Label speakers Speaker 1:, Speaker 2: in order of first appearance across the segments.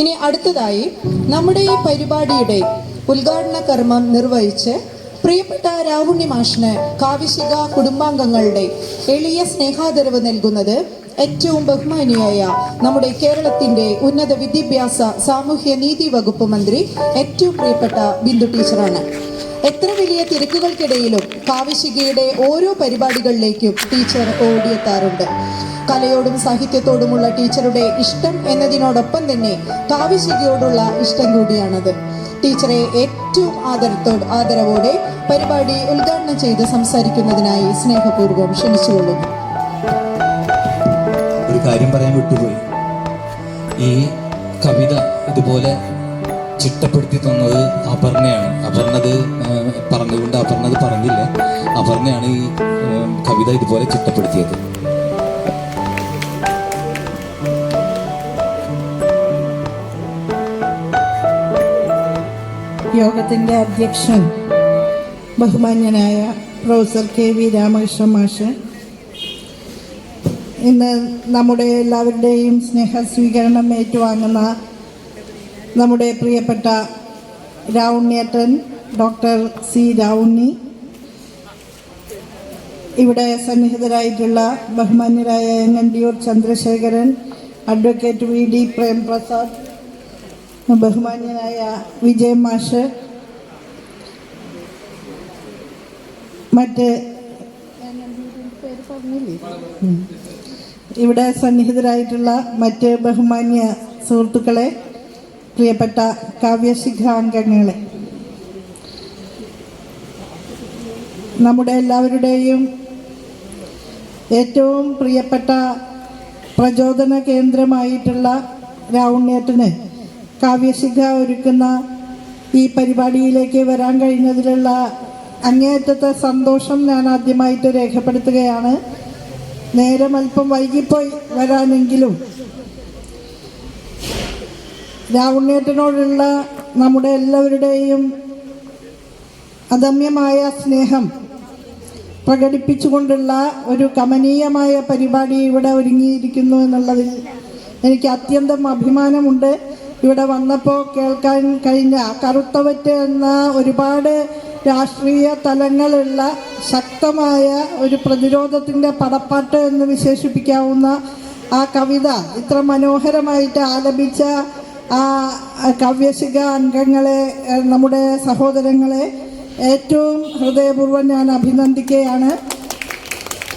Speaker 1: ഇനി അടുത്തതായി നമ്മുടെ ഈ പരിപാടിയുടെ ഉദ്ഘാടന കർമ്മം നിർവഹിച്ച് പ്രിയപ്പെട്ട രാഹുണി മാഷിന് കാവിശിക കുടുംബാംഗങ്ങളുടെ എളിയ സ്നേഹാദരവ് നൽകുന്നത് ഏറ്റവും ബഹുമാനിയായ നമ്മുടെ കേരളത്തിന്റെ ഉന്നത വിദ്യാഭ്യാസ സാമൂഹ്യ നീതി വകുപ്പ് മന്ത്രി ഏറ്റവും പ്രിയപ്പെട്ട ബിന്ദു ടീച്ചറാണ്. എത്ര വലിയ തിരക്കുകൾക്കിടയിലും കാവിശികയുടെ ഓരോ പരിപാടികളിലേക്കും ടീച്ചർ ഓടിയെത്താറുണ്ട്. കലയോടും സാഹിത്യത്തോടുമുള്ള ടീച്ചറുടെ ഇഷ്ടം എന്നതിനോടൊപ്പം തന്നെ കാവ്യശികയോടുള്ള ഇഷ്ടം കൂടിയാണത്. ടീച്ചറെ ഏറ്റവും ആദരത്തോട് ആദരവോടെ പരിപാടി ഉദ്ഘാടനം ചെയ്ത് സംസാരിക്കുന്നതിനായി സ്നേഹപൂർവം ക്ഷണിച്ചുകൊള്ളുന്നു.
Speaker 2: ഒരു കാര്യം പറയാൻ വിട്ടുപോയി. ഈ കവിത ഇതുപോലെ ചിട്ടപ്പെടുത്തി തന്നത് അപർണയാണ്. അപർണത് പറഞ്ഞുകൊണ്ട് അപർണത് പറഞ്ഞില്ല. അപർണയാണ് ഈ കവിത ഇതുപോലെ ചിട്ടപ്പെടുത്തിയത്.
Speaker 3: യോഗത്തിന്റെ അധ്യക്ഷൻ ബഹുമാന്യനായ പ്രൊഫസർ കെ വി രാമകൃഷ്ണൻ മാഷ്. ഇന്ന് നമ്മുടെ എല്ലാവരുടെയും സ്നേഹ സ്വീകരണം ഏറ്റുവാങ്ങുന്ന നമ്മുടെ പ്രിയപ്പെട്ട രാവുണ്ണിയേട്ടൻ ഡോക്ടർ സി രാവുണ്ണി. ഇവിടെ സന്നിഹിതരായിട്ടുള്ള ബഹുമാന്യരായ N N ഡിയൂർ Chandrasekharan advocate V D Premprasad ബഹുമാന്യനായ വിജയ മാഷ് മറ്റ്. ഇവിടെ സന്നിഹിതരായിട്ടുള്ള മറ്റ് ബഹുമാന്യ സുഹൃത്തുക്കളെ പ്രിയപ്പെട്ട കാവ്യശിഖ അംഗങ്ങളെ നമ്മുടെ എല്ലാവരുടെയും ഏറ്റവും പ്രിയപ്പെട്ട പ്രചോദന കേന്ദ്രമായിട്ടുള്ള രാവുണ്ണേട്ടന് കാവ്യശിഖ ഒരുക്കുന്ന ഈ പരിപാടിയിലേക്ക് വരാൻ കഴിഞ്ഞതിലുള്ള അങ്ങേയറ്റത്തെ സന്തോഷം ഞാൻ ആദ്യമായിട്ട് രേഖപ്പെടുത്തുകയാണ്. നേരം അല്പം വൈകിപ്പോയി വരാനെങ്കിലും രാവുണ്ണേട്ടനോടുള്ള നമ്മുടെ എല്ലാവരുടെയും അദമ്യമായ സ്നേഹം പ്രകടിപ്പിച്ചുകൊണ്ടുള്ള ഒരു കമനീയമായ പരിപാടി ഇവിടെ ഒരുങ്ങിയിരിക്കുന്നു എന്നുള്ളതിൽ എനിക്ക് അത്യന്തം അഭിമാനമുണ്ട്. ഇവിടെ വന്നപ്പോൾ കേൾക്കാൻ കഴിഞ്ഞ കറുത്തവറ്റ് എന്ന ഒരുപാട് രാഷ്ട്രീയ തലങ്ങളുള്ള ശക്തമായ ഒരു പ്രതിരോധത്തിന്റെ പടപ്പാട്ട് എന്ന് വിശേഷിപ്പിക്കാവുന്ന ആ കവിത ഇത്ര മനോഹരമായിട്ട് ആലപിച്ച ആ കവ്യശിക അംഗങ്ങളെ നമ്മുടെ സഹോദരങ്ങളെ ഏറ്റവും ഹൃദയപൂർവം ഞാൻ അഭിനന്ദിക്കുകയാണ്.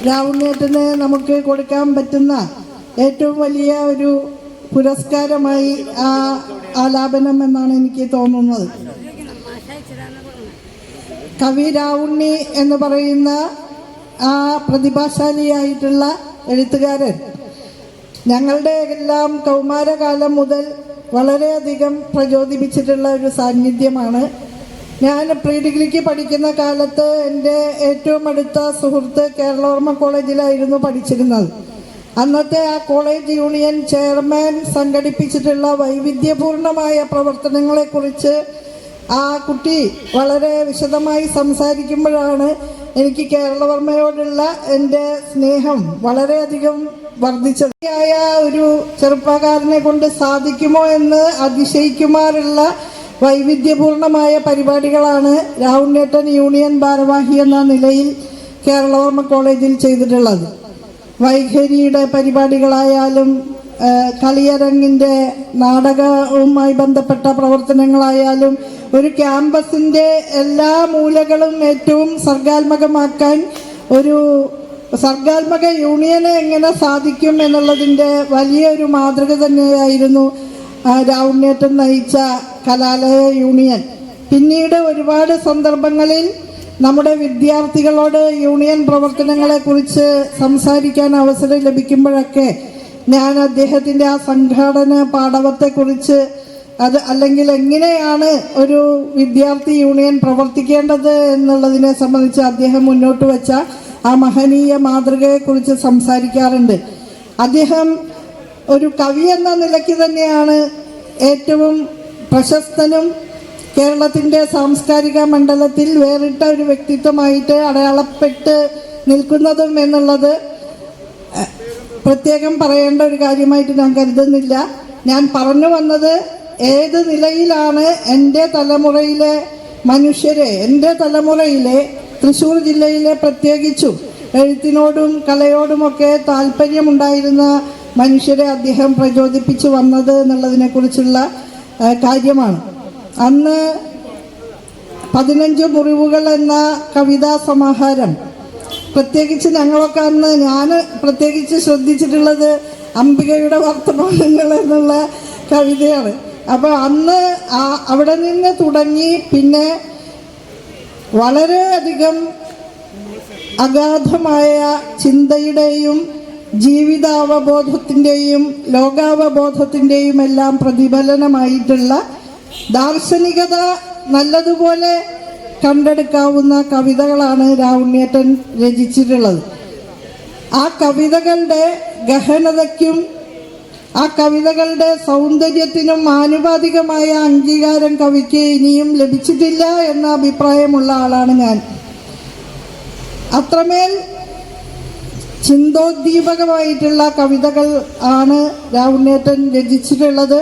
Speaker 3: രാവുണ്ണേട്ടന് നമുക്ക് കൊടുക്കാൻ പറ്റുന്ന ഏറ്റവും വലിയ ഒരു പുരസ്കാരമായി ആ ആലാപനം എന്നാണ് എനിക്ക് തോന്നുന്നത്. കവി രാവുണ്ണി എന്ന് പറയുന്ന ആ പ്രതിഭാശാലിയായിട്ടുള്ള എഴുത്തുകാരൻ. ഞങ്ങളുടെ എല്ലാം കൗമാരകാലം മുതൽ വളരെയധികം പ്രചോദിപ്പിച്ചിട്ടുള്ള ഒരു സാന്നിധ്യമാണ്. ഞാൻ പ്രീ ഡിഗ്രിക്ക് പഠിക്കുന്ന കാലത്ത് എന്റെ ഏറ്റവും അടുത്ത സുഹൃത്ത് കേരളോർമ്മ കോളേജിലായിരുന്നു പഠിച്ചിരുന്നത്. അന്നത്തെ ആ കോളേജ് യൂണിയൻ ചെയർമാൻ സംഘടിപ്പിച്ചിട്ടുള്ള വൈവിധ്യപൂർണമായ പ്രവർത്തനങ്ങളെക്കുറിച്ച് ആ കുട്ടി വളരെ വിശദമായി സംസാരിക്കുമ്പോഴാണ് എനിക്ക് കേരളവർമ്മയോടുള്ള എന്റെ സ്നേഹം വളരെയധികം വർദ്ധിച്ചത്. ആയ ഒരു ചെറുപ്പക്കാരനെ കൊണ്ട് സാധിക്കുമോ എന്ന് അതിശയിക്കുമാറുള്ള വൈവിധ്യപൂർണമായ പരിപാടികളാണ് രാഹുൽ നേട്ടൻ യൂണിയൻ ഭാരവാഹി എന്ന നിലയിൽ കേരളവർമ്മ കോളേജിൽ ചെയ്തിട്ടുള്ളത്. വൈഖരിയുടെ പരിപാടികളായാലും കളിയരങ്ങിന്റെ നാടകവുമായി ബന്ധപ്പെട്ട പ്രവർത്തനങ്ങളായാലും ഒരു ക്യാമ്പസിന്റെ എല്ലാ മൂലകളും ഏറ്റവും സർഗാത്മകമാക്കാൻ ഒരു സർഗാത്മക യൂണിയന് എങ്ങനെ സാധിക്കും എന്നുള്ളതിന്റെ വലിയൊരു മാതൃക തന്നെയായിരുന്നു രാവുണ്ണേറ്റം നയിച്ച കലാലയ യൂണിയൻ. പിന്നീട് ഒരുപാട് സന്ദർഭങ്ങളിൽ നമ്മുടെ വിദ്യാർത്ഥികളോട് യൂണിയൻ പ്രവർത്തനങ്ങളെ കുറിച്ച് സംസാരിക്കാൻ അവസരം ലഭിക്കുമ്പോഴൊക്കെ ഞാൻ അദ്ദേഹത്തിന്റെ ആ സംഘാടന പാഠവത്തെക്കുറിച്ച് അത് അല്ലെങ്കിൽ എങ്ങനെയാണ് ഒരു വിദ്യാർത്ഥി യൂണിയൻ പ്രവർത്തിക്കേണ്ടത് എന്നുള്ളതിനെ സംബന്ധിച്ച് അദ്ദേഹം മുന്നോട്ട് വെച്ച ആ മഹനീയ മാതൃകയെക്കുറിച്ച് സംസാരിക്കാറുണ്ട്. അദ്ദേഹം ഒരു കവി എന്ന നിലയ്ക്ക് തന്നെയാണ് ഏറ്റവും പ്രശസ്തനും കേരളത്തിന്റെ സാംസ്കാരിക മണ്ഡലത്തിൽ വേറിട്ട ഒരു വ്യക്തിത്വമായിട്ട് അടയാളപ്പെട്ട് നിൽക്കുന്നതും എന്നുള്ളത് പ്രത്യേകം പറയേണ്ട ഒരു കാര്യമായിട്ട് ഞാൻ കരുതുന്നില്ല. ഞാൻ പറഞ്ഞു വന്നത് ഏത് നിലയിലാണ് എന്റെ തലമുറയിലെ മനുഷ്യരെ എന്റെ തലമുറയിലെ തൃശ്ശൂർ ജില്ലയിലെ പ്രത്യേകിച്ചും എഴുത്തിനോടും കലയോടുമൊക്കെ താല്പര്യമുണ്ടായിരുന്ന മനുഷ്യരെ അദ്ദേഹം പ്രചോദിപ്പിച്ചു വന്നത് എന്നുള്ളതിനെക്കുറിച്ചുള്ള കാര്യമാണ്. അന്ന് പതിനഞ്ച് മുറിവുകൾ എന്ന കവിതാ സമാഹാരം. പ്രത്യേകിച്ച് ഞങ്ങളൊക്കെ അന്ന് ഞാൻ പ്രത്യേകിച്ച് ശ്രദ്ധിച്ചിട്ടുള്ളത് അംബികയുടെ വർത്തമാനങ്ങൾ എന്നുള്ള കവിതയാണ്. അപ്പോൾ അന്ന് അവിടെ നിന്ന് തുടങ്ങി പിന്നെ വളരെയധികം അഗാധമായ ചിന്തയുടെയും ജീവിതാവബോധത്തിന്റെയും ലോകാവബോധത്തിന്റെയും എല്ലാം പ്രതിഫലനമായിട്ടുള്ള ദാർശനികത നല്ലതുപോലെ കണ്ടെടുക്കാവുന്ന കവിതകളാണ് രാവുണ്ണിയേട്ടൻ രചിച്ചിട്ടുള്ളത്. ആ കവിതകളുടെ ഗഹനതയ്ക്കും ആ കവിതകളുടെ സൗന്ദര്യത്തിനും ആനുപാതികമായ അംഗീകാരം കവിക്ക് ഇനിയും ലഭിച്ചിട്ടില്ല എന്ന അഭിപ്രായമുള്ള ആളാണ് ഞാൻ. അത്രമേൽ ചിന്തോദ്ദീപകമായിട്ടുള്ള കവിതകൾ ആണ് രാവുണ്ണേറ്റൻ രചിച്ചിട്ടുള്ളത്.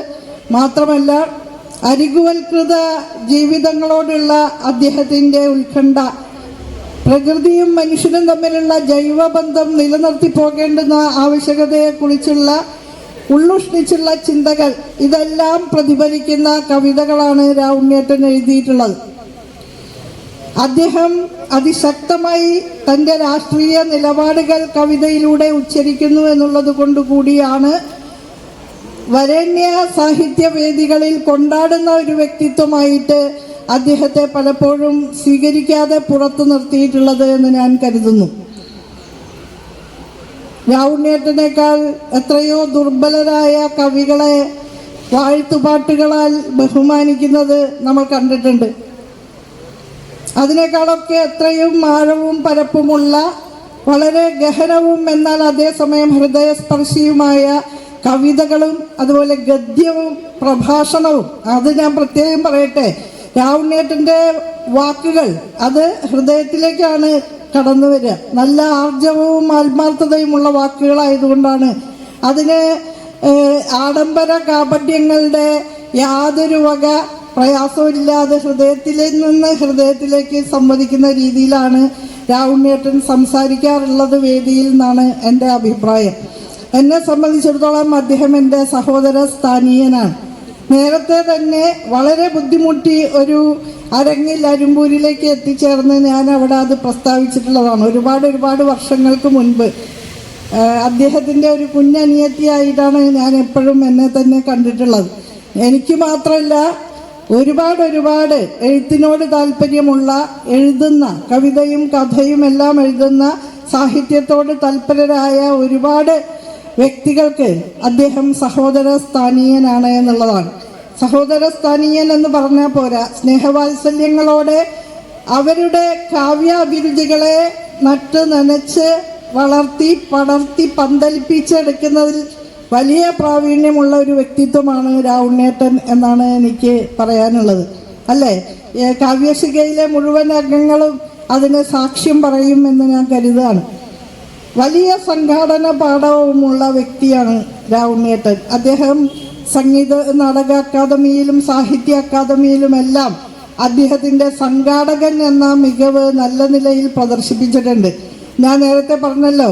Speaker 3: മാത്രമല്ല അരികുവൽകൃത ജീവിതങ്ങളോടുള്ള അദ്ദേഹത്തിന്റെ ഉത്കണ്ഠ. പ്രകൃതിയും മനുഷ്യനും തമ്മിലുള്ള ജൈവബന്ധം നിലനിർത്തി പോകേണ്ടുന്ന ആവശ്യകതയെക്കുറിച്ചുള്ള ഉള്ളുഷ്ണിച്ചുള്ള ചിന്തകൾ ഇതെല്ലാം പ്രതിഫലിക്കുന്ന കവിതകളാണ് രാവുണ്യേട്ടൻ എഴുതിയിട്ടുള്ളത്. അദ്ദേഹം അതിശക്തമായി തന്റെ രാഷ്ട്രീയ നിലപാടുകൾ കവിതയിലൂടെ ഉച്ചരിക്കുന്നു എന്നുള്ളത് കൊണ്ടുകൂടിയാണ് വരേണ്യ സാഹിത്യവേദികളിൽ കൊണ്ടാടുന്ന ഒരു വ്യക്തിത്വമായിട്ട് അദ്ദേഹത്തെ പലപ്പോഴും സ്വീകരിക്കാതെ പുറത്തു നിർത്തിയിട്ടുള്ളത് എന്ന് ഞാൻ കരുതുന്നു. രാവുണ്ണേട്ടനേക്കാൾ എത്രയോ ദുർബലരായ കവികളെ വാഴ്ത്തുപാട്ടുകളാൽ ബഹുമാനിക്കുന്നത് നമ്മൾ കണ്ടിട്ടുണ്ട്. അതിനേക്കാളൊക്കെ എത്രയും ആഴവും പരപ്പുമുള്ള വളരെ ഗഹനവും എന്നാൽ അതേസമയം ഹൃദയസ്പർശിയുമായ കവിതകളും അതുപോലെ ഗദ്യവും പ്രഭാഷണവും അത് ഞാൻ പ്രത്യേകം പറയട്ടെ. രാവുണ്ണേട്ടന്റെ വാക്കുകൾ അത് ഹൃദയത്തിലേക്കാണ് കടന്നു വരിക. നല്ല ആർജവവും ആത്മാർത്ഥതയുമുള്ള വാക്കുകളായതുകൊണ്ടാണ്. അതിന് ആഡംബര കാപട്യങ്ങളുടെ യാതൊരു വക പ്രയാസമില്ലാതെ ഹൃദയത്തിൽ നിന്ന് ഹൃദയത്തിലേക്ക് സംവദിക്കുന്ന രീതിയിലാണ് രാവുണ്ണേട്ടൻ സംസാരിക്കാറുള്ളത് വേദിയിൽ നിന്നാണ് എന്റെ അഭിപ്രായം. എന്നെ സംബന്ധിച്ചിടത്തോളം അദ്ദേഹം എന്റെ സഹോദര സ്ഥാനീയനാണ്. നേരത്തെ തന്നെ വളരെ ബുദ്ധിമുട്ടി ഒരു അരങ്ങിൽ അരുമ്പൂരിലേക്ക് എത്തിച്ചേർന്ന് ഞാൻ അവിടെ അത് പ്രസ്താവിച്ചിട്ടുള്ളതാണ്. ഒരുപാട് ഒരുപാട് വർഷങ്ങൾക്ക് മുൻപ് അദ്ദേഹത്തിന്റെ ഒരു കുഞ്ഞനിയത്തിയായിട്ടാണ് ഞാൻ എപ്പോഴും എന്നെ തന്നെ കണ്ടിട്ടുള്ളത്. എനിക്ക് മാത്രമല്ല ഒരുപാട് ഒരുപാട് എഴുത്തിനോട് താല്പര്യമുള്ള എഴുതുന്ന കവിതയും കഥയും എല്ലാം എഴുതുന്ന സാഹിത്യത്തോട് തൽപരരായ ഒരുപാട് വ്യക്തികൾക്ക് അദ്ദേഹം സഹോദര സ്ഥാനീയനാണ് എന്നുള്ളതാണ്. സഹോദര സ്ഥാനീയൻ എന്ന് പറഞ്ഞാൽ പോരാ. സ്നേഹവാത്സല്യങ്ങളോടെ അവരുടെ കാവ്യാഭിരുചികളെ നട്ട് നനച്ച് വളർത്തി പടർത്തി പന്തലിപ്പിച്ചെടുക്കുന്നതിൽ വലിയ പ്രാവീണ്യമുള്ള ഒരു വ്യക്തിത്വമാണ് രാവുണ്ണേട്ടൻ എന്നാണ് എനിക്ക് പറയാനുള്ളത്. അല്ലേ? കാവ്യശികയിലെ മുഴുവൻ അംഗങ്ങളും അതിന് സാക്ഷ്യം പറയും എന്ന് ഞാൻ കരുതുകയാണ്. വലിയ സംഘാടന പാഠവുമുള്ള വ്യക്തിയാണ് രാവുണ്ണേട്ടൻ അദ്ദേഹം സംഗീത നാടക അക്കാദമിയിലും സാഹിത്യ അക്കാദമിയിലും എല്ലാം അദ്ദേഹത്തിന്റെ സംഘാടകൻ എന്ന മികവ് നല്ല നിലയിൽ പ്രദർശിപ്പിച്ചിട്ടുണ്ട്. ഞാൻ നേരത്തെ പറഞ്ഞല്ലോ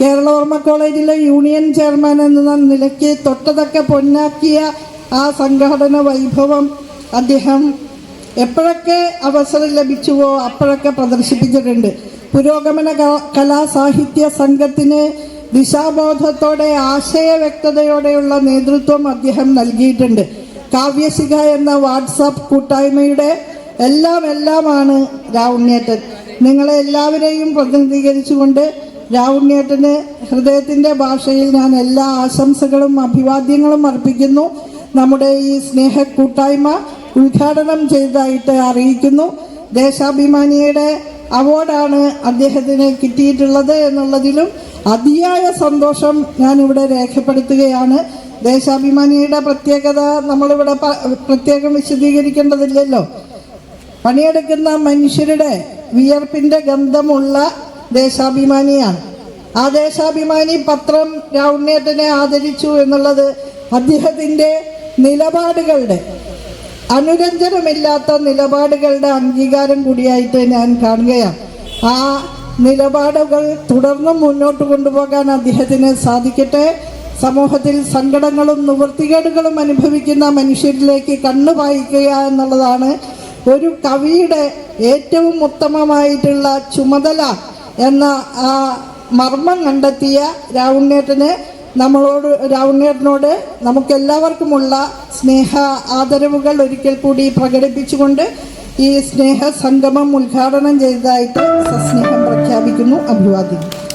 Speaker 3: കേരള ഓർമ്മ കോളേജിലെ യൂണിയൻ ചെയർമാൻ എന്ന നിലയ്ക്ക് തൊട്ടതൊക്കെ പൊന്നാക്കിയ ആ സംഘാടന വൈഭവം അദ്ദേഹം എപ്പോഴൊക്കെ അവസരം ലഭിച്ചുവോ അപ്പോഴൊക്കെ പ്രദർശിപ്പിച്ചിട്ടുണ്ട്. പുരോഗമന കലാസാഹിത്യ കലാ സാഹിത്യ സംഘത്തിന് ദിശാബോധത്തോടെ ആശയ വ്യക്തതയോടെയുള്ള നേതൃത്വം അദ്ദേഹം നൽകിയിട്ടുണ്ട്. കാവ്യശിഖ എന്ന വാട്സാപ്പ് കൂട്ടായ്മയുടെ എല്ലാം എല്ലാമാണ് രാവുണ്ണിയേട്ടൻ നിങ്ങളെ എല്ലാവരെയും പ്രതിനിധീകരിച്ചുകൊണ്ട് രാവുണ്ണിയേട്ടന് ഹൃദയത്തിന്റെ ഭാഷയിൽ ഞാൻ എല്ലാ ആശംസകളും അഭിവാദ്യങ്ങളും അർപ്പിക്കുന്നു. നമ്മുടെ ഈ സ്നേഹ കൂട്ടായ്മ ഉദ്ഘാടനം ചെയ്തതായിട്ട് അറിയിക്കുന്നു. ദേശാഭിമാനിയുടെ അവാർഡാണ് അദ്ദേഹത്തിന് കിട്ടിയിട്ടുള്ളത് എന്നുള്ളതിലും അതിയായ സന്തോഷം ഞാനിവിടെ രേഖപ്പെടുത്തുകയാണ്. ദേശാഭിമാനിയുടെ പ്രത്യേകത നമ്മളിവിടെ പ്രത്യേകം വിശദീകരിക്കേണ്ടതില്ലല്ലോ. പണിയെടുക്കുന്ന മനുഷ്യരുടെ വിയർപ്പിന്റെ ഗന്ധമുള്ള ദേശാഭിമാനിയാണ്. ആ ദേശാഭിമാനി പത്രം രാവുണ്ണേട്ടനെ ആദരിച്ചു എന്നുള്ളത് അദ്ദേഹത്തിന്റെ നിലപാടുകളുടെ അനുരഞ്ജനമില്ലാത്ത നിലപാടുകളുടെ അംഗീകാരം കൂടിയായിട്ട് ഞാൻ കാണുകയാണ്. ആ നിലപാടുകൾ തുടർന്നും മുന്നോട്ട് കൊണ്ടുപോകാൻ അദ്ദേഹത്തിന് സാധിക്കട്ടെ. സമൂഹത്തിൽ സങ്കടങ്ങളും നിവൃത്തികേടുകളും അനുഭവിക്കുന്ന മനുഷ്യരിലേക്ക് കണ്ണു വായിക്കുക എന്നുള്ളതാണ് ഒരു കവിയുടെ ഏറ്റവും ഉത്തമമായിട്ടുള്ള ചുമതല എന്ന ആ മർമ്മം കണ്ടെത്തിയ രാവുണ്ണേട്ടന്. നമ്മളോട് രാവുണ്ണേട്ടനോട് നമുക്കെല്ലാവർക്കുമുള്ള സ്നേഹ ആദരവുകൾ ഒരിക്കൽ കൂടി പ്രകടിപ്പിച്ചുകൊണ്ട് ഈ സ്നേഹ സംഗമം ഉദ്ഘാടനം ചെയ്തതായിട്ട് സസ്നേഹം പ്രഖ്യാപിക്കുന്നു. അഭിവാദ്യം.